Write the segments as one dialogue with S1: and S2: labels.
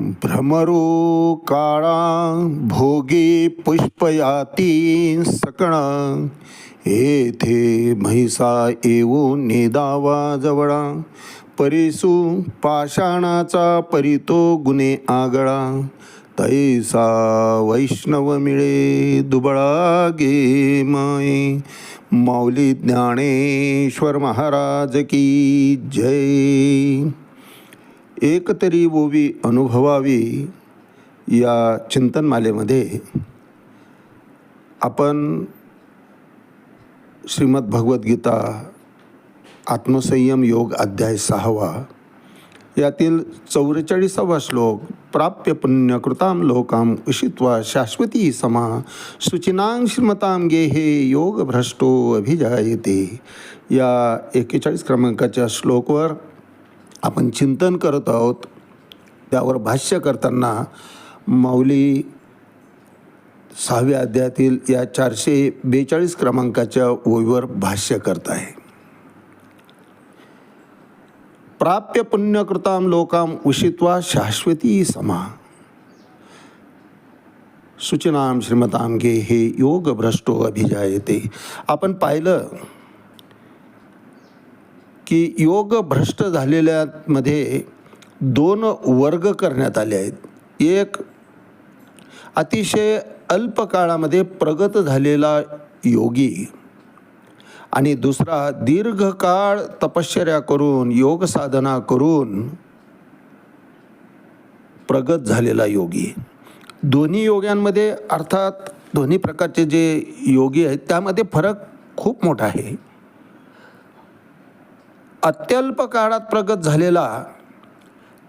S1: भ्रमरो काळा भोगे पुष्पयाती सकळा येथे म्हैसा येऊ नेदावा जवळा। परिसू पाषाणाचा परितो गुन्हे आगळा। तैसा वैष्णव मिळे दुबळा गे माय। माऊली ज्ञानेश्वर महाराज की जय। एकतरी ओवी अनुभवावी या चिंतनमालेमध्ये आपण श्रीमद भगवद्गीता आत्मसंयम योग अध्याय सहावा यातील चौवेचाळीसावा श्लोक प्राप्य पुण्यकृताम लोकाम उषित्वा शाश्वती समा शुचिनांग श्रीमताम गे हे योग भ्रष्टो अभिजायते. या एकेचाळीस क्रमांकाच्या श्लोकवर आपण चिंतन करत आहोत त्यावर भाष्य करताना माऊली सहाव्या अध्यायातील या चारशे बेचाळीस क्रमांकाच्या ओळीवर भाष्य करत आहे. प्राप्य पुण्यकृताम लोकाम उषित्वा शाश्वती समा. सूचनाम श्रीमताम गे हे योग भ्रष्टो अभिजायते. आपण पाहिलं की योग भ्रष्ट झालेल्यामध्ये दोन वर्ग करण्यात आले आहेत. एक अतिशय अल्प काळामध्ये प्रगत झालेला योगी आणि दुसरा दीर्घकाळ तपश्चर्या करून योग साधना करून प्रगत झालेला योगी. दोन्ही योग्यांमध्ये अर्थात दोन्ही प्रकारचे जे योगी आहेत त्यामध्ये फरक खूप मोठा आहे. अत्यल्प काळात प्रगत झालेला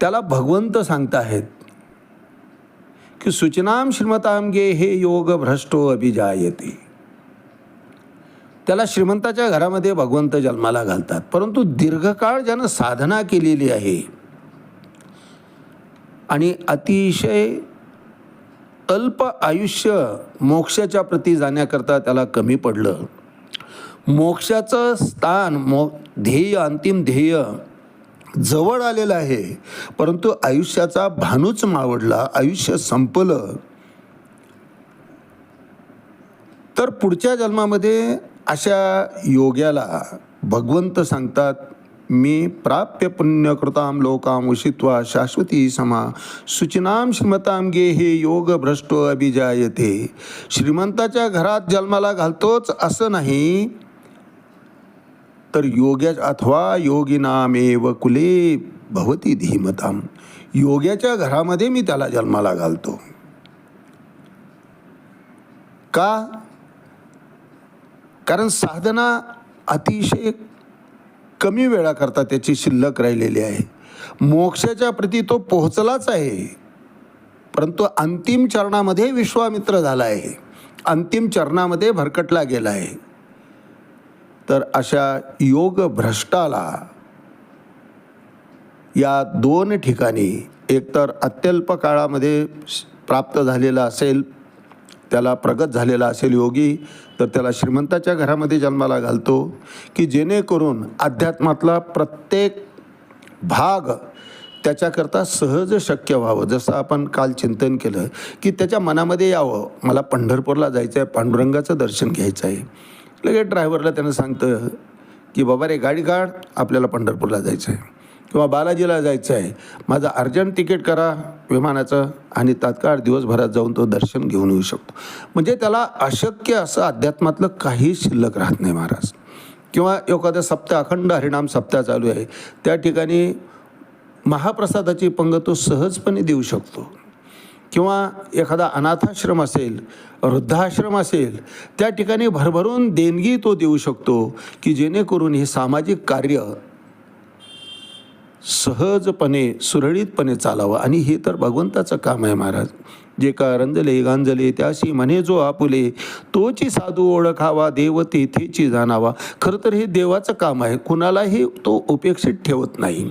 S1: त्याला भगवंत सांगताहेत की सूचनाम श्रीमतामगे हे योग भ्रष्टो अभिजायते. त्याला श्रीमंताच्या घरामध्ये भगवंत जन्माला घालतात. परंतु दीर्घकाळ ज्यानं साधना केलेली आहे आणि अतिशय अल्प आयुष्य मोक्षाच्या प्रती जाण्याकरता त्याला कमी पडलं मोक्षाचं स्थान मो ध्येय अंतिम ध्येय जवळ आलेलं आहे. परंतु आयुष्याचा भानूच मावडला आयुष्य संपलं. तर पुढच्या जन्मामध्ये अशा योग्याला भगवंत सांगतात मी प्राप्य पुण्यकृताम लोकाम उषित्वा शाश्वती समा सूचनाम श्रीमताम गे हे योग भ्रष्ट अभिजायते. श्रीमंताच्या घरात जन्माला घालतोच असं नाही तर योग्या अथवा योगिनामेव कुले भवती धीमताम. योग्याच्या घरामध्ये मी त्याला जन्माला घालतो. का? कारण साधना अतिशय कमी वेळाकरता त्याची शिल्लक राहिलेली आहे. मोक्षाच्या प्रती तो पोहोचलाच आहे. परंतु अंतिम चरणामध्ये विश्वामित्र झाला आहे. अंतिम चरणामध्ये भरकटला गेला आहे. तर अशा योग भ्रष्टाला या दोन ठिकाणी एकतर अत्यल्प काळामध्ये प्राप्त झालेला असेल त्याला प्रगत झालेला असेल योगी तर त्याला श्रीमंताच्या घरामध्ये जन्माला घालतो की जेणेकरून अध्यात्मातला प्रत्येक भाग त्याच्याकरता सहज शक्य व्हावं. जसं आपण काल चिंतन केलं की त्याच्या मनामध्ये यावं. मला पंढरपूरला जायचं आहे पांडुरंगाचं दर्शन घ्यायचं आहे लगेच ड्रायव्हरला त्यानं सांगतं की बाबा रे गाडी काढ आपल्याला पंढरपूरला जायचं आहे किंवा बालाजीला जायचं आहे माझं अर्जंट तिकीट करा विमानाचं आणि तात्काळ दिवसभरात जाऊन तो दर्शन घेऊन येऊ शकतो. म्हणजे त्याला अशक्य असं अध्यात्मातलं काही शिल्लक राहत नाही महाराज. किंवा एखादं सप्ताह अखंड हरिणाम सप्ताह चालू आहे त्या ठिकाणी महाप्रसादाची पंग तो सहजपणे देऊ शकतो. किंवा एखादा अनाथाश्रम असेल वृद्धाश्रम असेल त्या ठिकाणी भरभरून देणगी तो देऊ शकतो की जेणेकरून हे सामाजिक कार्य सहजपणे सुरळीतपणे चालावं. आणि हे तर भगवंताचं काम आहे महाराज. जे का रंजले गांजले त्याशी म्हणे जो आपुले तोची साधू ओळखावा देव तेथेची जाणावा. खरं तर हे देवाचं काम आहे. कुणालाही तो उपेक्षित ठेवत नाही.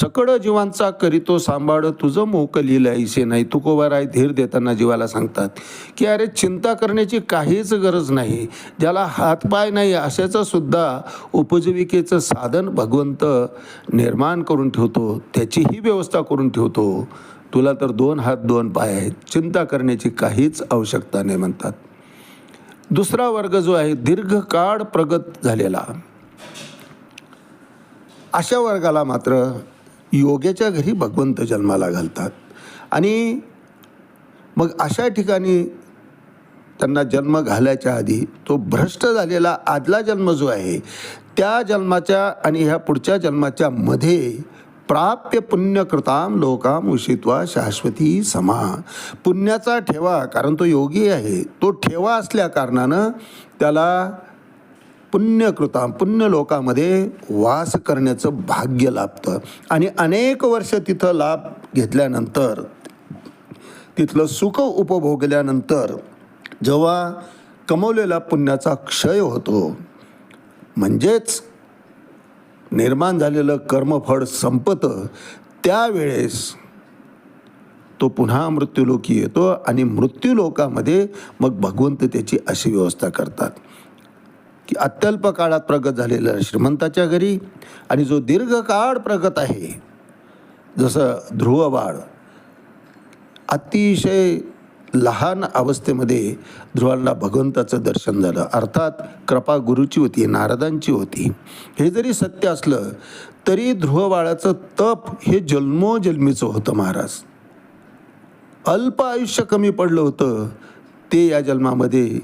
S1: सकळ जीवांचा करीतो सांभाळ तुझं मोकलीला ऐसे नाही. तुकोबाराय धीर देताना जीवाला सांगतात की अरे चिंता करण्याची काहीच गरज नाही. ज्याला हातपाय नाही अशाचं सुद्धा उपजीविकेचं साधन भगवंत निर्माण करून ठेवतो. त्याचीही व्यवस्था करून ठेवतो. तुला तर दोन हात दोन पाय आहेत. चिंता करण्याची काहीच आवश्यकता नाही म्हणतात. दुसरा वर्ग जो आहे दीर्घकाळ प्रगत झालेला. अशा वर्गाला मात्र योग्याच्या घरी भगवंत जन्माला घालतात. आणि मग अशा ठिकाणी त्यांना जन्म घालायच्या आधी तो भ्रष्ट झालेला आदला जन्म जो आहे त्या जन्माच्या आणि ह्या पुढच्या जन्माच्या मध्ये प्राप्य पुण्यकृताम लोकाम उषित्वा शाश्वती समा. पुण्याचा ठेवा कारण तो योगी आहे तो ठेवा असल्या कारणानं त्याला पुण्यकृता पुण्यलोकामध्ये वास करण्याचं भाग्य लाभतं. आणि अनेक वर्ष तिथं लाभ घेतल्यानंतर तिथलं सुख उपभोगल्यानंतर जेव्हा कमवलेला पुण्याचा क्षय होतो म्हणजेच निर्माण झालेलं कर्मफळ संपतं त्यावेळेस तो पुन्हा मृत्यूलोकी येतो आणि मृत्यूलोकामध्ये मग भगवंत त्याची अशी व्यवस्था करतात. की अत्यल्प काळात प्रगत झालेलं श्रीमंताच्या घरी आणि जो दीर्घकाळ प्रगत आहे जसं ध्रुवबाळ अतिशय लहान अवस्थेमध्ये ध्रुवांना भगवंताचं दर्शन झालं. अर्थात कृपा गुरुची होती नारदांची होती. हे जरी सत्य असलं तरी ध्रुवबाळाचं तप हे जन्मोजन्मीचं होतं महाराज. अल्प आयुष्य कमी पडलं होतं ते या जन्मामध्ये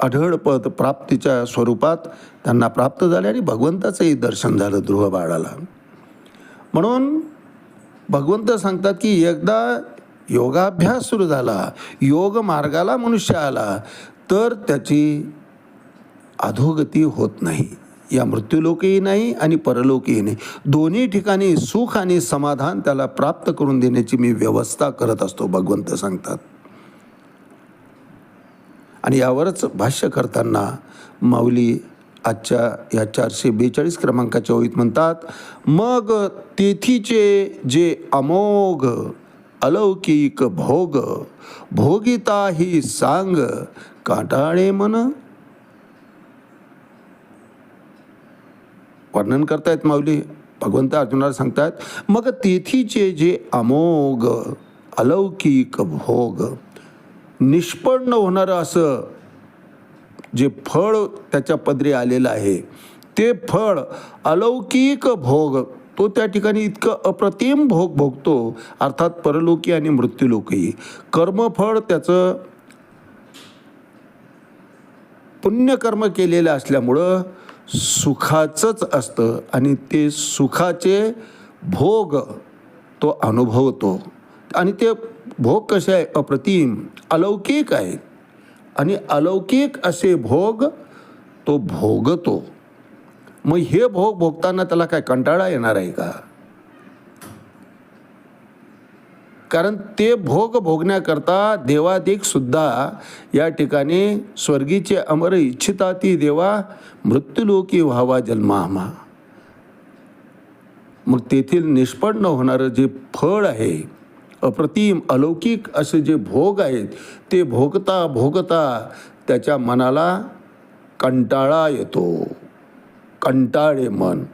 S1: अढळपद प्राप्तीच्या स्वरूपात त्यांना प्राप्त झाले आणि भगवंताचंही दर्शन झालं ध्रुव बाळाला म्हणून भगवंत सांगतात की एकदा योगाभ्यास सुरू झाला योग मार्गाला मनुष्य आला तर त्याची अधोगती होत नाही. या मृत्यूलोकही नाही आणि परलोकही नाही. दोन्ही ठिकाणी सुख आणि समाधान त्याला प्राप्त करून देण्याची मी व्यवस्था करत असतो भगवंत सांगतात. आणि यावरच भाष्य करताना माऊली आजच्या या चारशे बेचाळीस क्रमांकाच्या ओळीत म्हणतात मग तेथीचे जे अमोघ अलौकिक भोग भोगिता ही सांग काटाळे मन. वर्णन करतायत माऊली भगवंत अर्जुनाला सांगतायत मग तेथीचे जे अमोघ अलौकिक भोग निष्पन्न होणारं असं जे फळ त्याच्या पदरी आलेलं आहे ते फळ अलौकिक भोग तो त्या ठिकाणी इतकं अप्रतिम भोग भोगतो अर्थात परलोकी आणि मृत्यूलोकी कर्मफळ त्याचं पुण्यकर्म केलेलं असल्यामुळं सुखाचंच असतं आणि ते सुखाचे भोग तो अनुभवतो. आणि ते भोग कसे आहे? अप्रतिम. अलौकिक आहेत आणि अलौकिक असे भोग तो भोगतो. मग हे भोग भोगताना त्याला काय कंटाळा येणार आहे का? कारण ते भोग भोगण्याकरता देवादिक सुद्धा या ठिकाणी स्वर्गीचे अमर इच्छिता ती देवा मृत्यूलोकी व्हावा जन्मामा. मग तेथील निष्पन्न होणारं जे फळ आहे अप्रतिम अलौकिक असे जे भोग आहेत ते भोगता भोगता त्याच्या मनाला कंटाळा येतो. कंटाळे मन.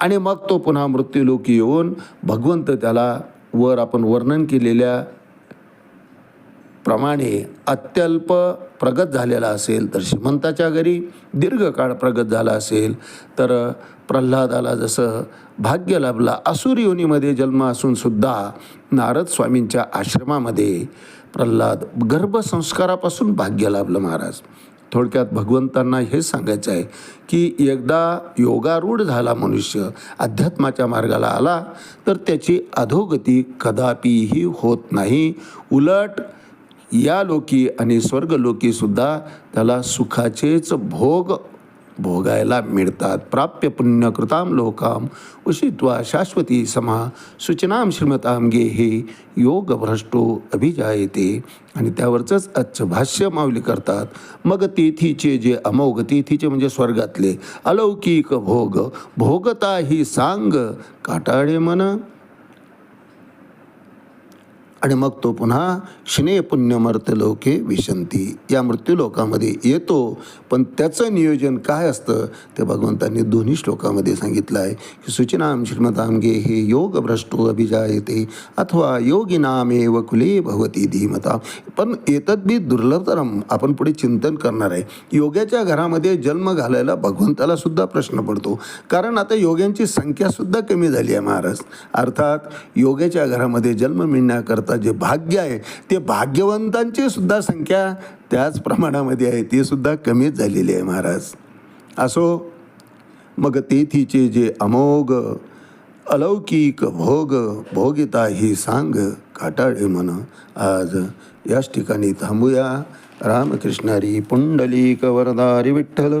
S1: आणि मग तो पुन्हा मृत्यूलोकी येऊन भगवंत त्याला वर आपण वर्णन केलेल्या प्रमाणे अत्यल्प प्रगत झालेला असेल. तर श्रीमंताच्या घरी दीर्घकाळ प्रगत झाला असेल. तर प्रल्हादाला जसं भाग्य लाभला असुर योनीमध्ये जन्म असून सुद्धा नारद स्वामींच्या आश्रमामध्ये प्रल्हाद गर्भसंस्कारापासून भाग्य लाभलं महाराज. थोडक्यात भगवंतांना हे सांगायचं आहे की एकदा योगारूढ झाला मनुष्य अध्यात्माच्या मार्गाला आला तर त्याची अधोगती कदापिही होत नाही. उलट या लोकी आणि स्वर्गलोकीसुद्धा त्याला सुखाचेच भोग भोगायला मिळतात. प्राप्य पुण्यकृताम लोकाम उषित्वा शाश्वती समा सूचनाम श्रीमताम गे हे योग भ्रष्टो अभिजायते. आणि त्यावरचंच आजचं भाष्य माऊली करतात. मग तेथीचे जे अमोघ तेथीचे म्हणजे स्वर्गातले अलौकिक भोग भोगता ही सांग काटाळे मन आणि मग तो पुन्हा शिने पुण्यमर्त लोके विशंती. या मृत्यूलोकामध्ये येतो. पण त्याचं नियोजन काय असतं? ते भगवंतांनी दोन्ही श्लोकामध्ये सांगितलं आहे की सूचनाम श्रीमतांगे हे योग भ्रष्टो अभिजायते अथवा योगिनामेव कुले भवती धीमता. पण येतात बी दुर्लभतरम आपण पुढे चिंतन करणार आहे. योग्याच्या घरामध्ये जन्म घालायला भगवंताला सुद्धा प्रश्न पडतो. कारण आता योग्यांची संख्यासुद्धा कमी झाली आहे महाराज. अर्थात योग्याच्या घरामध्ये जन्म मिळण्याकरता आता जे भाग्य आहे ते भाग्यवंतांची सुद्धा संख्या त्याच प्रमाणामध्ये आहे ती सुद्धा कमीच झालेली आहे महाराज. असो मग तेथीचे जे अमोघ अलौकिक भोग भोगिता ही सांग काटाळे मन. आज याच ठिकाणी थांबूया. रामकृष्णारी पुंडलिक वरदारी विठ्ठल.